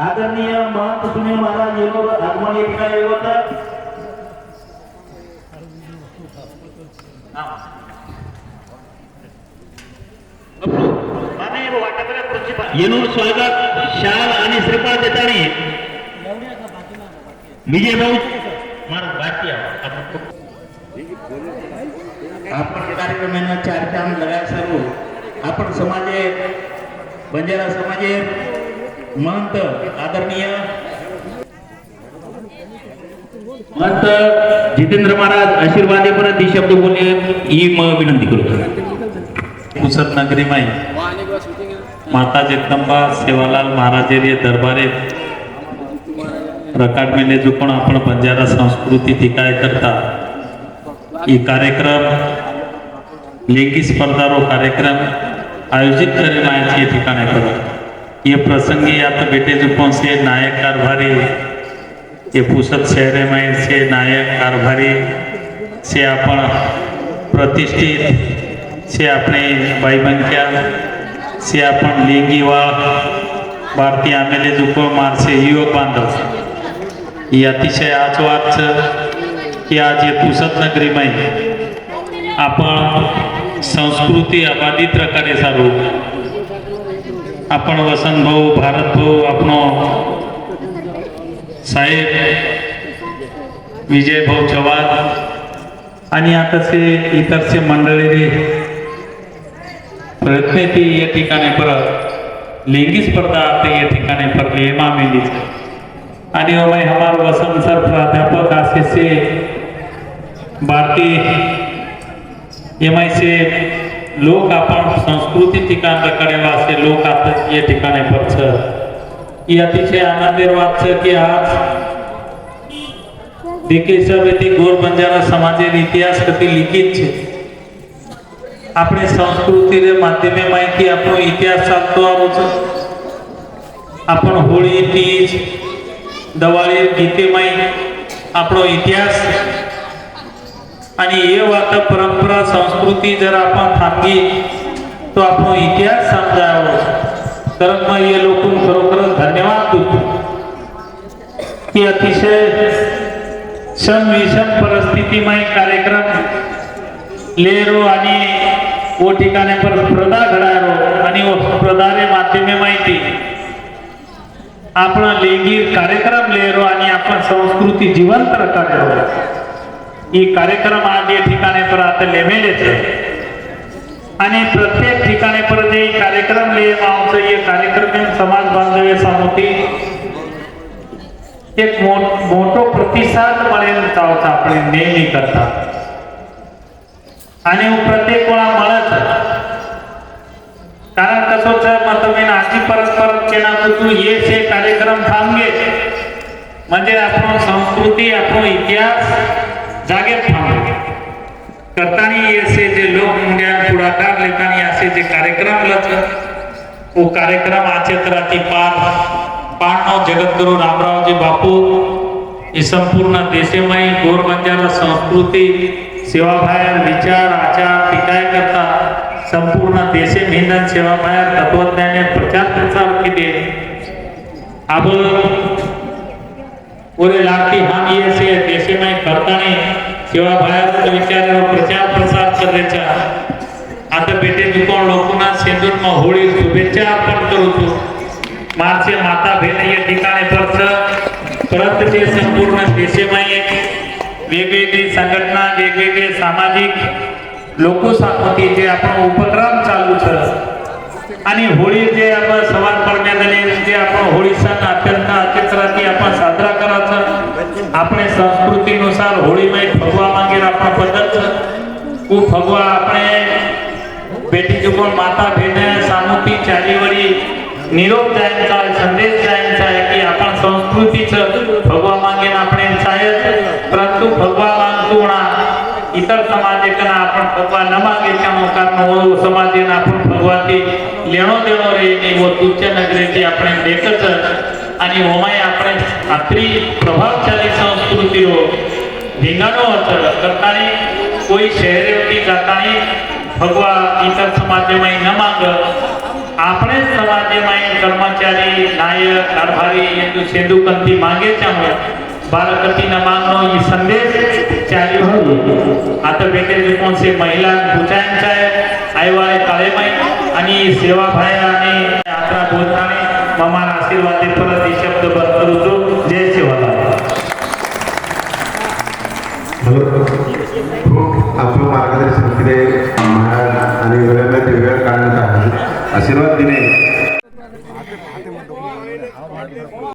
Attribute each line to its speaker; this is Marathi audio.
Speaker 1: आदरणीय महंत तुम्ही महाराज येऊन आगमन या ठिकाणी होतं? येणूर स्वागत शाल आणि श्रीपाद देतानी विजय भाऊ महाराज बाकी आपण- कार्यक्रम कार्यक्रमांना चार काम लगाय सर्व आपण समाजे बंजारा समाजे महंत आदरणीय महंत जितेंद्र महाराज आशीर्वादे परत ही शब्द बोलले. ही म विनंती करतो
Speaker 2: पुसत नगरी माई. माता जगदंबा सेवालाल महाराजेरी दरबारे. प्रकाट मेले जो पण आपण बंजारा संस्कृती ती काय करता. ಈ कार्यक्रम लेखी स्पर्धा रो कार्यक्रम आयोजित करेल ये ठिकाने पर ये प्रसंगी या तो बेटे जो नायक कारभारी ये पुसत शहरे में से नायक कारभारी से आपण प्रतिष्ठित से आपणे भाई बनख्या से आपण लिंगी वा भारतीय आमेले जुप मारसे युवक बांधव. ही अतिशय आज वाच की आज हे नगरी नगरीमध्ये आपण संस्कृती अबाधित प्रकारे चालू आपण वसंत भाऊ भारत भाऊ आपण साहेब विजय भाऊ चव्हाण आणि आताचे इतरचे मंडळी प्रयत्न ती या ठिकाणी परत लिंगी स्पर्धा ते या ठिकाणी पर हेमा मिलीच आणि हमार वसंत सर प्राध्यापक आशे से भारतीय एम आय से लोक आपण संस्कृती ठिकाण कडे वाचे लोक आता या ठिकाणी परच ही अतिशय आनंदेर वाच की आज દેખે વ્યક્તિ ગોર બંજારા સમાજેર ઇતિહાસ કતિ લિખિત છે આપણે સંસ્કૃતિને માધ્યમે માહિતી આપણો ઇતિહાસ ચાલતો આવો છે આપણો હોળી તીજ દિવાળી ગીતેમાં આપણો ઇતિહાસ आणि हे वात परंपरा संस्कृती जर आपण थांबली तो आपण इतिहास समजावं. तर मग हे लोक खरोखरच धन्यवाद देतो. की अतिशय सम विषम परिस्थितीमय कार्यक्रम. लेरो आणि वो ठिकाणी पर स्पर्धा घडारो आणि स्पर्धारे माध्यमे माहिती. आपण लेगीर कार्यक्रम लेरो आणि आपण संस्कृती जिवंत करतो ఈ కార్యక్రమ જે ઠીકાને પર આતે લેમેલે છે અને પ્રત્યેક ઠીકાને પર જે કાર્યક્રમ લેવામાં આવશે એ કાર્યક્રમને સમાજ બાંધવે સામુતી એક મોટો પ્રતિસાદ મળેલ થાવ છે આપણે નિર્ણય કરતા અને હું પ્રત્યેક કોણા મળે છે કારણ કસો છે મતલબ એને આજી પરસ્પર કેના કુતું એ છે કાર્યક્રમ થાંગે म्हणजे आपण संस्कृती आपण इतिहास जागेत थांबगे करताना असे जे लोक मुंड्या पुढाकार लेताना असे जे कार्यक्रम लच वो कार्यक्रम आचेत राहती पार. पाणव जगद्गुरु रामरावजी बापू हे संपूर्ण देशमय गोर बंजारा संस्कृती सेवाभायर विचार आचार टिकाय करता संपूर्ण देशे मेहनत सेवाभायर तत्वज्ञाने प्रचार प्रसार केले आपण ओरे लागती हम ये से देशमय करताने किंवा सेवाभायर विचार प्रचार प्रसार करायचा आता बेटे दुकान लोकांना सेंदूर होळी शुभेच्छा अर्पण करतो. मार्चे माता भेट या ठिकाणी परत परत ते संपूर्ण देशमय. वेगवेगळी संघटना वेगवेगळे सामाजिक लोकसामती जे आपण उपक्रम चालू छ आणि होळी जे आपण सवाल करण्यात आले जे आपण होळी सण अत्यंत अत्यंत आपण साजरा करायचा. આપણે સંસ્કૃતિ અનુસાર હોળીમાં ફગવા માંગે આપણા પદ્ધત કુ ફગવા આપણે બેટી ચુકોણ માતા ભેને સામુતી ચાલી વળી નિરોગ ટાઈમ થાય સંદેશ ટાઈમ થાય કે આપણ સંસ્કૃતિ છે. ભગવા માંગે આપણે થાય પરંતુ ભગવા માંગતુણા ઇતર સમાજ કના આપણ ભગવા ન માંગે કાનો કારણો સમાજે ના આપણ ભગવાથી લેણો દેણો રહે એવો તુચ્છ નગરેથી આપણે દેખ છે. અને હોમાય આપણે આપણી પ્રભાવશાળી સંસ્કૃતિઓ ધીંગાણો અસર કરતાની કોઈ શહેરીઓની ગાતાની ભગવા ઇતર સમાજમાં ન માંગ આપણે સમાજમાં કર્મચારી નાયક કારભારી એટલું સેદુકંથી માંગે છે અમે બાળકતી ના માંગનો એ સંદેશ ચાલ્યો હોય આ તો બેટરી કોણ છે મહિલા ભૂચાયન સાહેબ આવ્યા કાળેમાં અને સેવા ભાઈ અને યાત્રા ભોજનાની મમારા આશીર્વાદે પરત शब्द तो. जय सेवालाल
Speaker 3: खूप आपलं मार्गदर्शन केले. महाराज आणि वेळेला वेळ काढण्यात आशीर्वाद दिले.